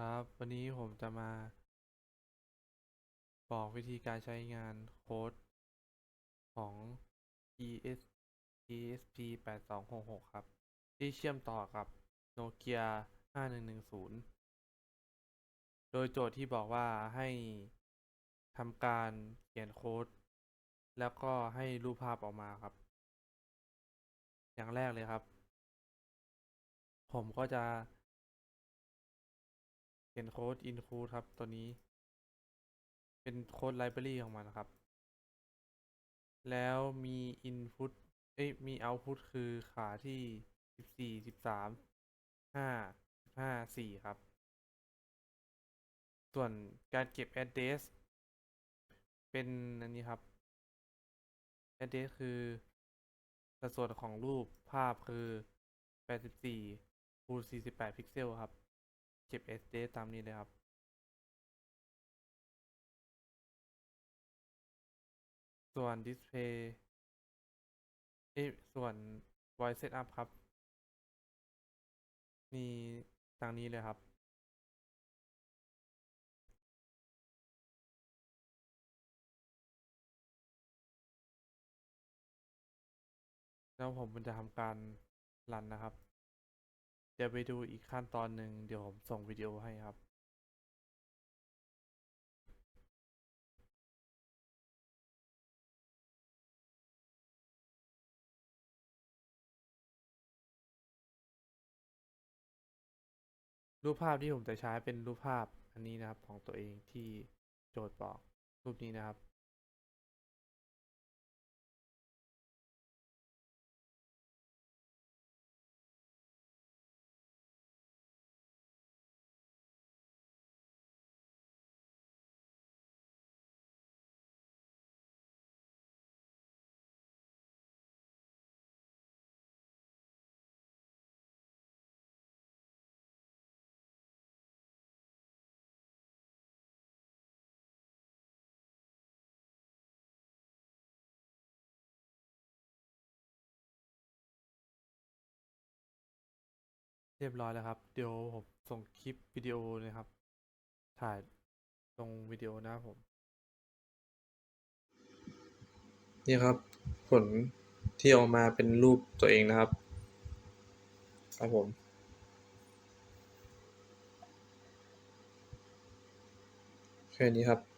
ครับ วันนี้ผมจะมา บอกวิธีการใช้งานโค้ดของ ES ESP 8266ครับ ที่เชื่อมต่อกับ Nokia 5110 โดยโจทย์ที่บอกว่าให้ทำการเขียนโค้ด แล้วก็ให้รูปภาพออกมาครับ อย่างแรกเลยครับ ผมก็จะ เขียนโค้ด include ครับ ตัวนี้ เป็นโค้ดไลบรารีของมันนะครับ แล้วมี input เอ้ย มี output คือขาที่สิบสี่สิบสามห้าห้าสี่ครับ ส่วนการเก็บ address เป็น อันนี้ครับ address คือสัดส่วนของรูปภาพคือแปดสิบสี่คูณสี่สิบแปดพิกเซลครับ เก็บ address ตามนี้เลยครับส่วน display เอส่วน voice setup ครับ มีตางนี้เลยครับ แล้วผมมันจะทำการรันนะครับ ดี๋ยวไปดูอีกขั้นตอนหนึ่งเดี๋ยวผมส่งวิดีโอให้ครับรูปภาพที่ผมจะใช้เป็นรูปภาพอันนี้นะครับของตัวเองที่โจทย์บอกรูปนี้นะครับ เรียบร้อยแล้วครับ เดี๋ยวผมส่งคลิปวิดีโอนะครับ ถ่ายลงวิดีโอนะผม นี่ครับ ผลที่ออกมาเป็นรูปตัวเองนะครับ ครับผม แค่นี้ครับ